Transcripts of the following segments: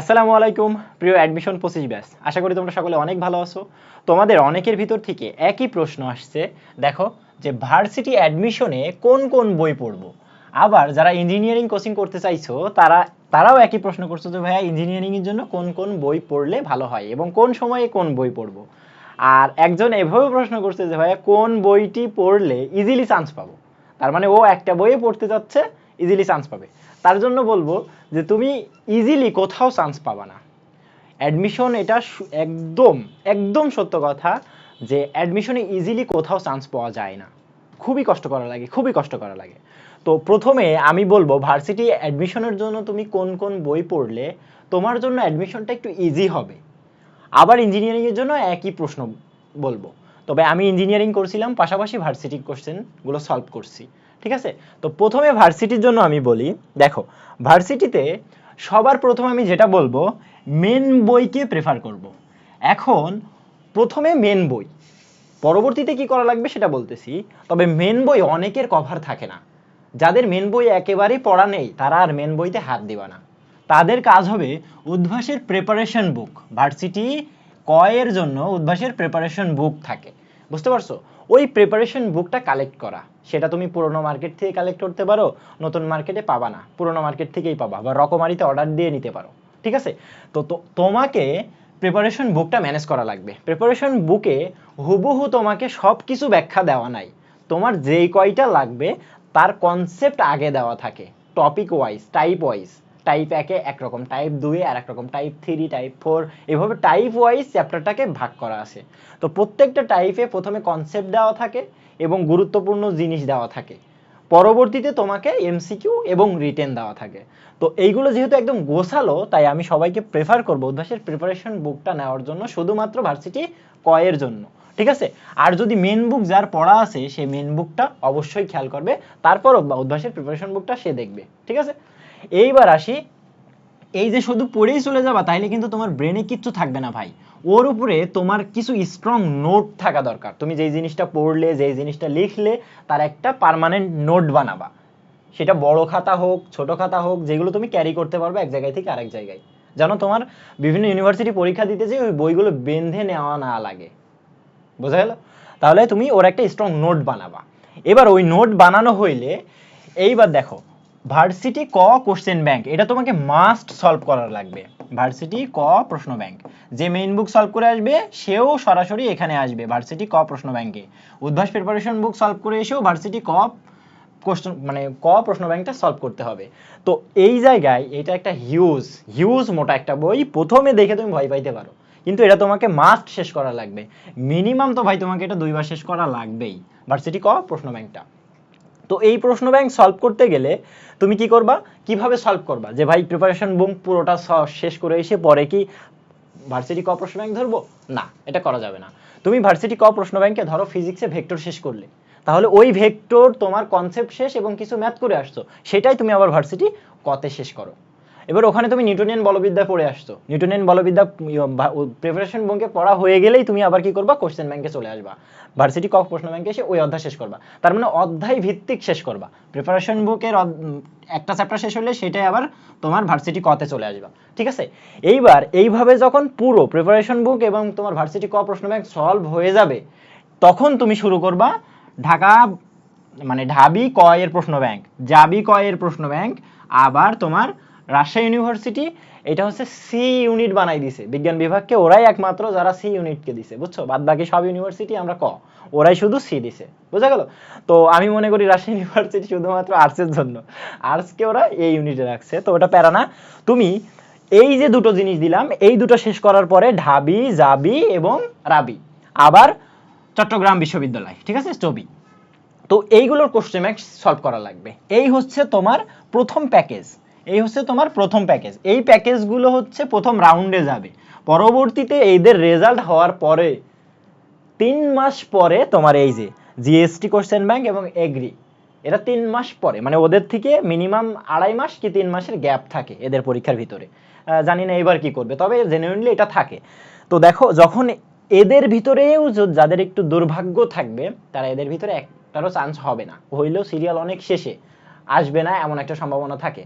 আসসালামু আলাইকুম, প্রিয় অ্যাডমিশন পঁচিশ ব্যাস আশা করি তোমরা সকলে অনেক ভালো আছো। তোমাদের অনেকের ভিতর থেকে একই প্রশ্ন আসছে। দেখো যে ভার্সিটি অ্যাডমিশনে কোন কোন বই পড়ব? আবার যারা ইঞ্জিনিয়ারিং কোচিং করতে চাইছো, তারা, তারাও একই প্রশ্ন করছ যে ভাইয়া ইঞ্জিনিয়ারিংয়ের জন্য কোন কোন বই পড়লে ভালো হয় এবং কোন সময়ে কোন বই পড়ব? আর একজন এভাবে প্রশ্ন করছে যে ভাইয়া কোন বইটি পড়লে ইজিলি চান্স পাবো? তার মানে ও একটা বইয়ে পড়তে যাচ্ছে ইজিলি চান্স পাবে। তার জন্য বলব যে তুমি ইজিলি কোথাও চান্স পাবা না। অ্যাডমিশন এটা একদম একদম সত্য কথা যে অ্যাডমিশনে ইজিলি কোথাও চান্স পাওয়া যায় না। খুবই কষ্ট করা লাগে, খুবই কষ্ট করা লাগে। তো প্রথমে আমি বলব ভার্সিটি অ্যাডমিশনের জন্য তুমি কোন কোন বই পড়লে তোমার জন্য অ্যাডমিশনটা একটু ইজি হবে। আবার ইঞ্জিনিয়ারিংয়ের জন্য একই প্রশ্ন বলব। তবে আমি ইঞ্জিনিয়ারিং করছিলাম, পাশাপাশি ভার্সিটি কোশ্চেনগুলো সলভ করছি। ঠিক আছে? তো প্রথমে ভার্সিটির জন্য আমি বলি, দেখো, ভার্সিটিতে সবার প্রথম আমি যেটা বলব মেন বইকে প্রেফার করব। এখন প্রথমে মেন বই, পরবর্তীতে কি করা লাগবে সেটা বলতেছি, তবে মেন বই অনেকের কভার থাকে না। যাদের মেন বই একেবারেই পড়া নেই, তারা আর মেন বইতে হাত দিবা না। তাদের কাজ হবে উদ্ভাসের প্রেপারেশন বুক ভার্সিটি কয়ের জন্য উদ্ভাসের প্রেপারেশন বুক থাকে। বুঝতে পারছ? ওই প্রিপারেশন বুকটা কালেক্ট করা। সেটা তুমি পুরোনো মার্কেট থেকে কালেক্ট করতে পারো, নতুন মার্কেটে পাবা না। পুরোনো মার্কেট থেকেই পাবা, বা রকমারিতে অর্ডার দিয়ে নিতে পারো। ঠিক আছে? তো তোমাকে প্রিপারেশন বুকটা ম্যানেজ করা লাগবে। প্রিপারেশন বুকে হুবহু তোমাকে সব কিছু ব্যাখ্যা দেওয়া নাই। তোমার যেই কয়টা লাগবে, তার কনসেপ্ট আগে দেওয়া থাকে। Topic wise type wise type একে একরকম টাইপ দুয়ে আর একরকম টাইপ থ্রি টাইপ ফোর এভাবে টাইপ ওয়াইজ চ্যাপ্টারটাকে ভাগ করা আছে। তো প্রত্যেকটা টাইপে প্রথমে কনসেপ্ট দেওয়া থাকে এবং গুরুত্বপূর্ণ জিনিস দেওয়া থাকে। পরবর্তীতে তোমাকে এমসিকিউ এবং রিটেন দেওয়া থাকে। তো এইগুলো যেহেতু একদম গোছালো, তাই আমি সবাইকে প্রেফার করব উদ্ভাসের প্রিপারেশন বুকটা নেওয়ার জন্য, শুধুমাত্র ভার্সিটি কয়ের জন্য। ঠিক আছে? আর যদি মেন বুক যার পড়া আছে, সে মেন বুকটা অবশ্যই খেয়াল করবে। তারপর উদ্ভাসের প্রিপারেশন বুকটা সে দেখবে। ঠিক আছে? এইবার আসি, এই যে শুধু পড়েই চলে যাবা, তাইলে কিন্তু তোমার ব্রেনে কিচ্ছু থাকবে না ভাই। ওর উপরে তোমার কিছু স্ট্রং নোট থাকা দরকার। তুমি যেই জিনিসটা পড়লে, যেই জিনিসটা লিখলে, তার একটা পার্মানেন্ট নোট বানাবা। সেটা বড় খাতা হোক, ছোট খাতা হোক, যেগুলো তুমি ক্যারি করতে পারবে এক জায়গায় থেকে আরেক জায়গায়। যেন তোমার বিভিন্ন ইউনিভার্সিটি পরীক্ষা দিতে যে ওই বইগুলো বেঁধে নেওয়া না লাগে। বোঝা গেল? তাহলে তুমি ওর একটা স্ট্রং নোট বানাবা। এবার ওই নোট বানানো হইলে, এইবার দেখো ভার্সিটি ক কোশ্চেন ব্যাংক এটা তোমাকে মাস্ট সলভ করার লাগবে। ভার্সিটি ক প্রশ্ন ব্যাংক যে মেইন বুক সলভ করে আসবে, সেও সরাসরি এখানে আসবে ভার্সিটি ক প্রশ্ন ব্যাংকে উদ্ভাস প্রিপারেশন বুক সলভ করে এসেও ভার্সিটি ক কোশ্চেন মানে ক প্রশ্ন ব্যাংকটা সলভ করতে হবে। তো এই জায়গায় এটা একটা হিউজ হিউজ মোটা একটা বই, প্রথমে দেখে তুমি ভয় পাইতে পারো। কিন্তু এটা তোমাকে মাস্ট শেষ করা লাগবে। মিনিমাম তো ভাই তোমাকে এটা দুইবার শেষ করা লাগবেই। ভার্সিটি ক প্রশ্ন ব্যাংকটা তো এই প্রশ্ন ব্যাংক সলভ করতে গেলে তুমি কি করবা? কীভাবে সলভ করবা? যে ভাই প্রিপারেশন বুম পুরোটা শেষ করে এসে পরে কি ভার্সিটি ক প্রশ্ন ব্যাংক ধরবো? না, এটা করা যাবে না। তুমি ভার্সিটি ক প্রশ্ন ব্যাংকে ধরো ফিজিক্সে ভেক্টর শেষ করলে। তাহলে ওই ভেক্টর তোমার কনসেপ্ট শেষ এবং কিছু ম্যাথ করে আসছো। সেটাই তুমি আবার ভার্সিটি কতে শেষ করো। এবার ওখানে তুমি নিউটনিয়ান বলবিদ্যা পড়ে আসছো। নিউটনিয়ান বলবিদ্যা প্রিপারেশন ব্যাংকে পড়া হয়ে গেলেই তুমি আবার কি করবা? কোশ্চেন ব্যাংকে চলে আসবা। ভার্সিটি ক প্রশ্ন ব্যাংকে এসে ওই অধ্যায় শেষ করবা। তার মানে অধ্যায় ভিত্তিক শেষ করবা। প্রিপারেশন বুকের একটা চ্যাপ্টার শেষ হলে সেটাই আবার তোমার ভার্সিটি কতে চলে আসবা। ঠিক আছে? এইবার এইভাবে যখন পুরো প্রিপারেশন বুক এবং তোমার ভার্সিটি ক প্রশ্ন ব্যাংক সলভ হয়ে যাবে, তখন তুমি শুরু করবা ঢাকা মানে ঢাবি ক এর প্রশ্ন ব্যাংক জাবি ক এর প্রশ্ন ব্যাংক আবার তোমার রাজশাহী ইউনিভার্সিটি, এটা হচ্ছে সি ইউনিট বানাই দিছে। বিজ্ঞান বিভাগকে ওরাই একমাত্র যারা সি ইউনিটকে দিছে, বুঝছ? বাদ বাকি সব ইউনিভার্সিটি আমরা ক? ওরাই শুধু সি দিছে, বোঝা গেল? তো আমি মনে করি রাজশাহী ইউনিভার্সিটি শুধুমাত্র আর্টসের জন্য। আর্টসকে ওরা এই ইউনিটে রাখছে, তো ওটা প্যারা না। তুমি এই যে দুটো জিনিস দিলাম, এই দুটো শেষ করার পরে ঢাবি, জাবি এবং রাবি। আবার চট্টগ্রাম বিশ্ববিদ্যালয়, ঠিক আছে? স্টবি তো এইগুলোর কোশ্চেন ব্যাংক সলভ করা লাগবে। এই হচ্ছে তোমার প্রথম প্যাকেজ এই হচ্ছে তোমার প্রথম প্যাকেজ এই প্যাকেজগুলো হচ্ছে প্রথম রাউন্ডে যাবে। পরবর্তীতে এদের রেজাল্ট হওয়ার পরে, তিন মাস পরে তোমার এই যে জিএসটি কোশ্চেন ব্যাংক এবং এগ্রি এটা তিন মাস পরে মানে ওদের থেকে মিনিমাম আড়াই মাস কি তিন মাসের গ্যাপ থাকে এদের পরীক্ষার ভিতরে। জানি না এবার কি করবে, তবে জেনুইনলি এটা থাকে। তো দেখো, যখন এদের ভিতরেও যাদের একটু দুর্ভাগ্য থাকবে, তারা এদের ভিতরে একটারও চান্স হবে না। হইলেও সিরিয়াল অনেক শেষে। আসবে না, এমন একটা সম্ভাবনা থাকে।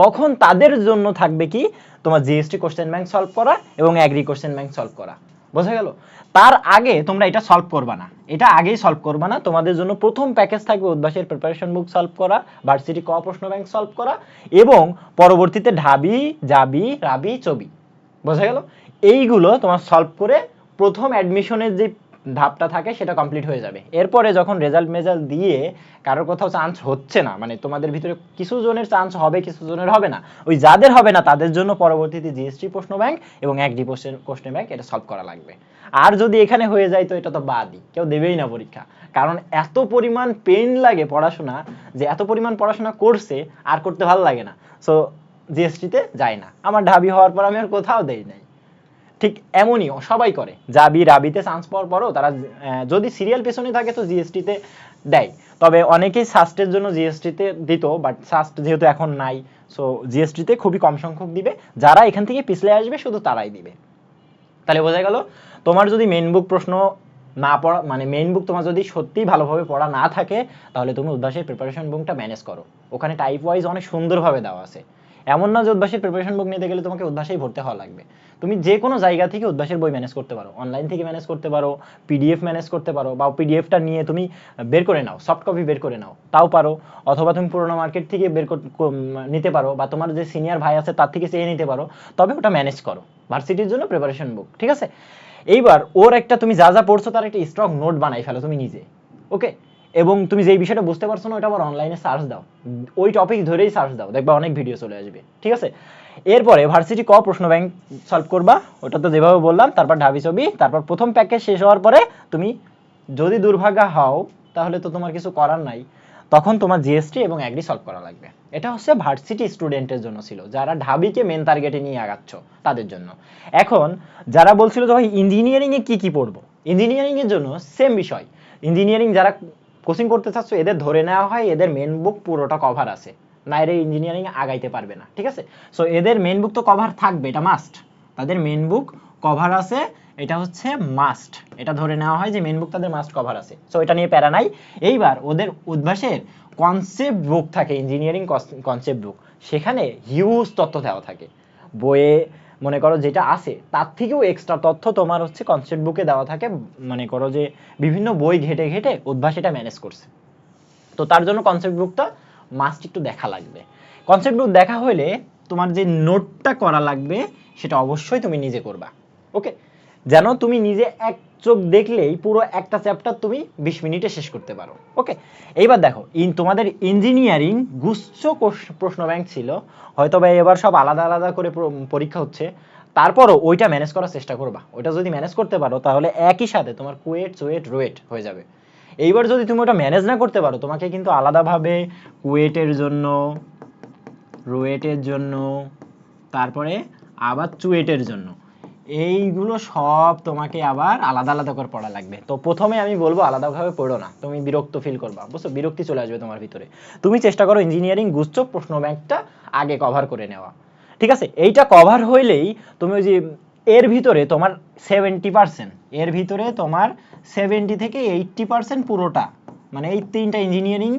তখন তাদের জন্য থাকবে কি? তোমার জিএসটি কোশ্চেন ব্যাংক সলভ করা এবং অ্যাগ্রি কোশ্চেন ব্যাংক সলভ করা। বোঝা গেল? তার আগে তোমরা এটা সলভ করবা না। এটা আগেই সলভ করবা না। তোমাদের জন্য প্রথম প্যাকেজ থাকবে উদ্ভাসের প্রিপারেশন বুক সলভ করা ভার্সিটি ক প্রশ্ন ব্যাংক সলভ করা এবং পরবর্তীতে ঢাবি, জাবি, রাবি, চবি। বোঝা গেল? এইগুলো তোমার সলভ করে প্রথম অ্যাডমিশনের যে ধাপটা থাকে, সেটা কমপ্লিট হয়ে যাবে। এরপরে যখন রেজাল্ট মেজাল্ট দিয়ে কারোর কোথাও চান্স হচ্ছে না মানে তোমাদের ভিতরে কিছু জনের চান্স হবে, কিছু জনের হবে না, ওই যাদের হবে না, তাদের জন্য পরবর্তীতে জিএসটি প্রশ্ন ব্যাংক এবং এক ডি প্রশ্ন ব্যাংক এটা সলভ করা লাগবে। আর যদি এখানে হয়ে যায়, তো এটা তো বাদই, কেউ দেবেই না পরীক্ষা। কারণ এত পরিমাণ পেন লাগে পড়াশোনা, যে এত পরিমাণ পড়াশোনা করছে, আর করতে ভালো লাগে না। সো জিএসটিতে যায় না। আমার ঢাবি হওয়ার পর আমি আর কোথাও দেই নাই। ঠিক এমনই সবাই করে। জাবি রাবিতে চান্স পাওয়ার পরও তারা যদি সিরিয়াল পেছনে থাকে তো জিএসটিতে দেয়। তবে অনেকেই সাস্টের জন্য জিএসটিতে দিত বাট সাস্ট যেহেতু এখন নাই সো জিএসটিতে খুবই কম সংখ্যক দিবে। যারা এখান থেকে পিছলে আসবে, শুধু তারাই দিবে। তাহলে বোঝা গেল, তোমার যদি মেন বুক প্রশ্ন না পড়া মানে মেইন বুক তোমার যদি সত্যিই ভালোভাবে পড়া না থাকে, তাহলে তুমি উদ্ভাসের প্রিপারেশন বুকটা ম্যানেজ করো। ওখানে টাইপ ওয়াইজ অনেক সুন্দরভাবে দেওয়া আছে। এমন না যে উদ্ভাসের প্রিপারেশন বুক নিতে গেলে তোমাকে উদ্ভাসেই ভর্তি হওয়া লাগবে। তুমি যে কোনো জায়গা থেকে উদ্ভাসের বই ম্যানেজ করতে পারো। অনলাইন থেকে ম্যানেজ করতে পারো পিডিএফ ম্যানেজ করতে পারো বা পিডিএফটা নিয়ে তুমি বের করে নাও সফট কপি বের করে নাও। তাও পারো। অথবা তুমি পুরোনো মার্কেট থেকে বের নিতে পারো বা তোমার যে সিনিয়র ভাই আছে তার থেকে চেয়ে নিতে পারো। তবে ওটা ম্যানেজ করো। ভার্সিটির জন্য প্রিপারেশন বুক ঠিক আছে? এইবার ওর একটা তুমি যা যা পড়ছো তার একটা স্ট্রং নোট বানাই ফেলো তুমি নিজে ওকে এবং তুমি যেই বিষয়টা বুঝতে পারছ না ওটা আবার অনলাইনে সার্চ দাও। ওই টপিক ধরেই সার্চ দাও, দেখবা অনেক ভিডিও চলে আসবে, ঠিক আছে? এরপরে ভার্সিটি ক প্রশ্ন ব্যাংক সলভ করবা, ওটা তো যেভাবে বললাম, তারপর ঢাবি ছবি, তারপর প্রথম প্যাকেজ শেষ হওয়ার পরে তুমি যদি দুর্ভাগা হও, তাহলে তো তোমার কিছু করার নাই। তখন তোমার জিএসটি এবং অ্যাগ্রি সলভ করা লাগবে। এটা হচ্ছে ভার্সিটি স্টুডেন্টের জন্য ছিল, যারা ঢাবিকে মেন টার্গেটে নিয়ে আগাচ্ছ, তাদের জন্য। এখন যারা বলছিল যে ভাই ইঞ্জিনিয়ারিং এ কি কি পড়ব? ইঞ্জিনিয়ারিং এর জন্য সেম বিষয়। ইঞ্জিনিয়ারিং যারা কোচিং করতে চাচ্ছ, এদের ধরে নেওয়া হয়, এদের মেন বুক পুরোটা কভার আছে। না, এরা ইঞ্জিনিয়ারিং আগাইতে পারবে না, ঠিক আছে? সো এদের মেন বুক তো কভার থাকবে, এটা মাস্ট তাদের মেন বুক কভার আছে, এটা হচ্ছে মাস্ট এটা ধরে নেওয়া হয় যে মেন বুক তাদের মাস্ট কভার আছে। সো এটা নিয়ে প্যারা নাই। এইবার ওদের উদ্ভাসের কনসেপ্ট বুক থাকে ইঞ্জিনিয়ারিং কনসেপ্ট বুক সেখানে হিউজ তথ্য দেওয়া থাকে। বইয়ে মনে করো যেটা আছে, তার থেকেও এক্সট্রা তথ্য তোমার হচ্ছে কনসেপ্ট বুকে দেওয়া থাকে, মনে করো যে বিভিন্ন বই ঘেটে ঘেটে উদ্ভাস এটা ম্যানেজ করছে। তো তার জন্য কনসেপ্ট বুকটা মাস্ট একটু দেখা লাগবে। কনসেপ্ট বুক দেখা হলে তোমার যে নোটটা করা লাগবে, সেটা অবশ্যই তুমি নিজে করবা। ওকে যেন তুমি নিজে এক চোখ দেখলেই পুরো একটা চ্যাপ্টার তুমি বিশ মিনিটে শেষ করতে পারো। ওকে এইবার দেখো, ইন তোমাদের ইঞ্জিনিয়ারিং গুচ্ছ প্রশ্ন ব্যাংক ছিল। হয়তো বা এবার সব আলাদা আলাদা করে পরীক্ষা হচ্ছে। তারপরও ওইটা ম্যানেজ করার চেষ্টা করবা। ওইটা যদি ম্যানেজ করতে পারো, তাহলে একই সাথে তোমার কুয়েট চুয়েট রুয়েট হয়ে যাবে। এইবার যদি তুমি ওটা ম্যানেজ না করতে পারো, তোমাকে কিন্তু আলাদাভাবে কুয়েটের জন্য, রোয়েটের জন্য, তারপরে আবার চুয়েটের জন্য। এইগুলো সব তোমাকে আবার আলাদা আলাদা করে পড়া লাগবে। তো প্রথমে আমি বলব আলাদাভাবে পড়ো না। তুমি বিরক্ত ফিল করবা। বুঝছ? বিরক্তি চলে আসবে তোমার ভিতরে। তুমি চেষ্টা করো ইঞ্জিনিয়ারিং গুচ্ছ, প্রশ্ন ব্যাংকটা আগে কভার করে নেওয়া। ঠিক আছে? এইটা কভার হইলেই তুমি ওই যে এর ভিতরে তোমার সেভেন্টি পার্সেন্ট এর ভিতরে তোমার সেভেন্টি থেকে এইটটি পার্সেন্ট পুরোটা মানে এই তিনটা ইঞ্জিনিয়ারিং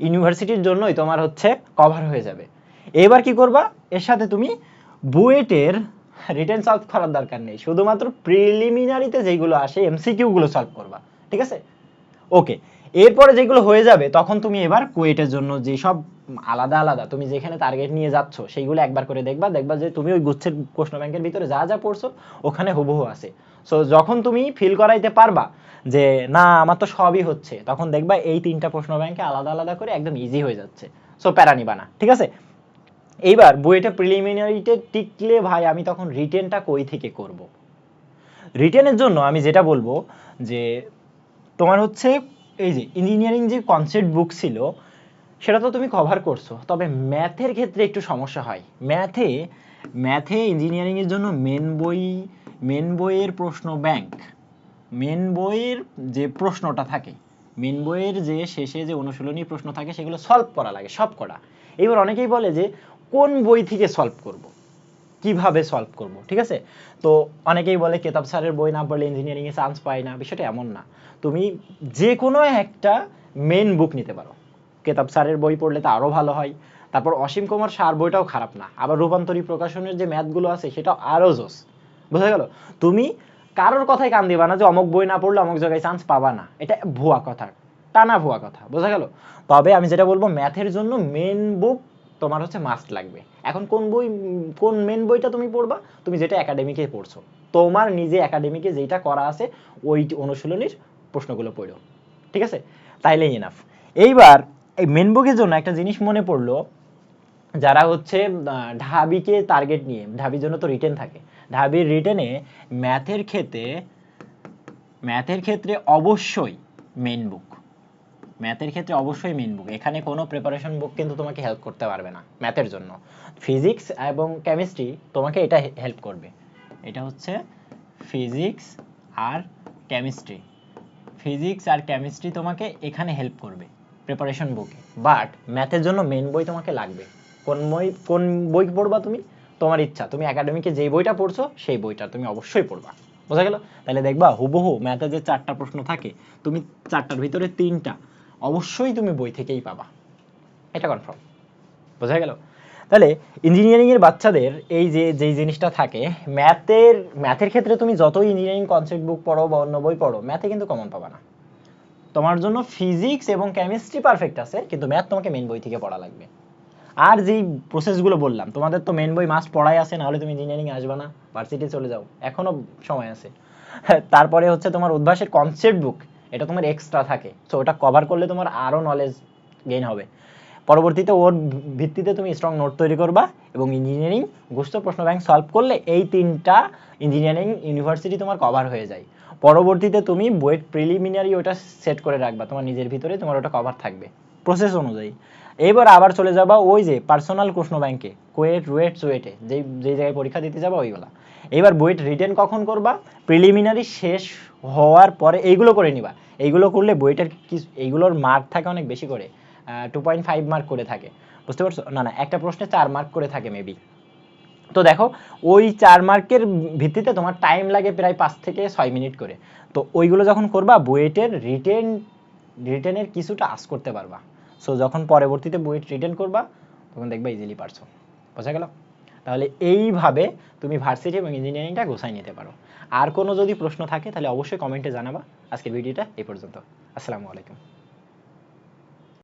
ইউনিভার্সিটির জন্যই তোমার হচ্ছে কভার হয়ে যাবে। এবার কি করবা? এর সাথে তুমি বুয়েটের রিটেন সলভ করার দরকার নেই। শুধুমাত্র প্রিলিমিনারিতে যেগুলো আসে এমসিকিউ গুলো সলভ করবা, ঠিক আছে? ওকে এরপরে যেগুলো হয়ে যাবে, তখন তুমি এবার কুয়েটের জন্য যে সব আলাদা আলাদা, তুমি যেখানে টার্গেট নিয়ে যাচ্ছ, সেইগুলো একবার করে দেখবা দেখবা যে তুমি ওই গুচ্ছের প্রশ্ন ব্যাংকের ভিতরে যা যা পড়ছো, ওখানে হুবহু আছে। সো যখন তুমি ফিল করাইতে পারবা যে, না, আমার তো সবই হচ্ছে, তখন দেখবা এই তিনটা প্রশ্ন ব্যাংকে আলাদা আলাদা করে একদম ইজি হয়ে যাচ্ছে। সো প্যারা নিবা না, ঠিক আছে? এইবার বইটা প্রিলিমিনারিতে টিকলে ভাই আমি তখন রিটেনটা কই থেকে করব? রিটেনের জন্য আমি যেটা বলব যে তোমার হচ্ছে এই যে ইঞ্জিনিয়ারিং যে কনসেপ্ট বুক ছিল, সেটা তো তুমি কভার করছ, তবে ম্যাথের ক্ষেত্রে একটু সমস্যা হয়। ম্যাথে ম্যাথে ইঞ্জিনিয়ারিং এর জন্য মেন বই মেন বইয়ের প্রশ্ন ব্যাংক মেন বইয়ের যে প্রশ্নটা থাকে মেন বইয়ের যে শেষে যে অনুশীলনী প্রশ্ন থাকে, সেগুলো সলভ করা লাগে, সব করা। এবার অনেকেই বলে যে কোন বই থেকে সলভ করব? কীভাবে সলভ করব? ঠিক আছে? তো অনেকেই বলে কেতাব স্যারের বই না পড়লে ইঞ্জিনিয়ারিং এ চান্স পায় না। বিষয়টা এমন না। তুমি যে কোনো একটা মেন বুক নিতে পারো। কেতাব স্যারের বই পড়লে তা আরও ভালো হয়। তারপর অসীম কুমার সার বইটাও খারাপ না। আবার রূপান্তরী প্রকাশনের যে ম্যাথগুলো আছে, সেটাও আরও জোস। বোঝা গেল? তুমি কারোর কথায় কান দিবা না যে অমুক বই না পড়লে অমুক জায়গায় চান্স পাবা না। এটা ভুয়া কথা। টানা ভুয়া কথা। বোঝা গেল? তবে আমি যেটা বলব ম্যাথের জন্য মেন বুক তোমার হচ্ছে মাস্ট লাগবে। এখন কোন বই, কোন মেন বইটা তুমি পড়বা? তুমি যেটা একাডেমিকে পড়ছো। তোমার নিজে একাডেমিকে যেটা করা আছে, ওই অনুশীলনীর প্রশ্নগুলো পড়ো। ঠিক আছে? তাইলে ইনাফ এইবার এই মেন বুকের জন্য একটা জিনিস মনে পড়ল, যারা হচ্ছে ঢাবিকে টার্গেট নিয়ে, ঢাবির জন্য তো রিটেন থাকে। ঢাবির রিটেনে ম্যাথের ক্ষেত্রে ম্যাথের ক্ষেত্রে অবশ্যই মেন বুক ম্যাথের ক্ষেত্রে অবশ্যই মেন বুক এখানে কোনো প্রিপারেশন বুক কিন্তু তোমাকে হেল্প করতে পারবে না ম্যাথের জন্য। ফিজিক্স এবং কেমিস্ট্রি তোমাকে এটা হেল্প করবে। এটা হচ্ছে ফিজিক্স আর কেমিস্ট্রি ফিজিক্স আর কেমিস্ট্রি তোমাকে এখানে হেল্প করবে প্রিপারেশন বুকে বাট ম্যাথের জন্য মেন বই তোমাকে লাগবে। কোন বই কোন বই পড়বা তুমি? তোমার ইচ্ছা। তুমি একাডেমিকে যেই বইটা পড়ছো, সেই বইটা তুমি অবশ্যই পড়বা। বোঝা গেল? তাহলে দেখবা হুবহু ম্যাথে যে চারটা প্রশ্ন থাকে, তুমি চারটার ভিতরে তিনটা অবশ্যই তুমি বই থেকেই পাবা। এটা কনফার্ম বোঝা গেল? তাহলে ইঞ্জিনিয়ারিং এর বাচ্চাদের এই যে, যেই জিনিসটা থাকে ম্যাথের ম্যাথের ক্ষেত্রে তুমি যতই ইঞ্জিনিয়ারিং কনসেপ্ট বুক পড়ো বা অন্য বই পড়ো ম্যাথে কিন্তু কমন পাবা না। তোমার জন্য ফিজিক্স এবং কেমিস্ট্রি পারফেক্ট আছে, কিন্তু ম্যাথ তোমাকে মেন বই থেকে পড়া লাগবে। আর যেই প্রসেসগুলো বললাম, তোমাদের তো মেন বই মাস্ট পড়াই আছে, নাহলে তুমি ইঞ্জিনিয়ারিং আসবে না ভার্সিটি চলে যাও, এখনও সময় আছে। তারপরে হচ্ছে তোমার অভ্যাসের কনসেপ্ট বুক এটা তোমার এক্সট্রা থাকে। সো ওটা কভার করলে তোমার আরও নলেজ গেইন হবে। পরবর্তীতে ওর ভিত্তিতে তুমি স্ট্রং নোট তৈরি করবা এবং ইঞ্জিনিয়ারিং গুস্ত প্রশ্ন ব্যাংক সলভ করলে এই তিনটা ইঞ্জিনিয়ারিং ইউনিভার্সিটি তোমার কভার হয়ে যায়। পরবর্তীতে তুমি বইয়ের প্রিলিমিনারি ওটা সেট করে রাখবা, তোমার নিজের ভিতরে তোমার ওটা কভার থাকবে। প্রসেস অনুযায়ী। এবার আবার চলে যাবা ওই যে পার্সোনাল প্রশ্ন ব্যাংকে কোয়েট, রুয়েট, সুয়েটে। যেই যেই জায়গায় পরীক্ষা দিতে যাবা ওইগুলা। এবার বইয়ের রিটেন কখন করবা? প্রিলিমিনারি শেষ হওয়ার পরে এইগুলো করে নিবা। এইগুলো করলে বইটার কি, এইগুলোর মার্ক থাকে অনেক বেশি করে। টু পয়েন্ট ফাইভ মার্ক করে থাকে। বুঝতে পারছ? না না, একটা প্রশ্নে চার মার্ক করে থাকে মেবি তো দেখো, ওই চার মার্কের ভিত্তিতে তোমার টাইম লাগে প্রায় পাঁচ থেকে ছয় মিনিট করে। তো ওইগুলো যখন করবা বুয়েটের রিটেন রিটেনের কিছুটা আস করতে পারবা। সো যখন পরবর্তীতে বুয়েট রিটেন করবা, তখন দেখবা ইজিলি পারছ। বোঝা গেল? তাহলে এইভাবে তুমি ভার্সিটি এবং ইঞ্জিনিয়ারিংটা গোছাই নিতে পারো। আর কোনো যদি প্রশ্ন থাকে তাহলে অবশ্যই কমেন্টে জানাবা। আজকের ভিডিওটা এই পর্যন্ত। আসসালামু আলাইকুম।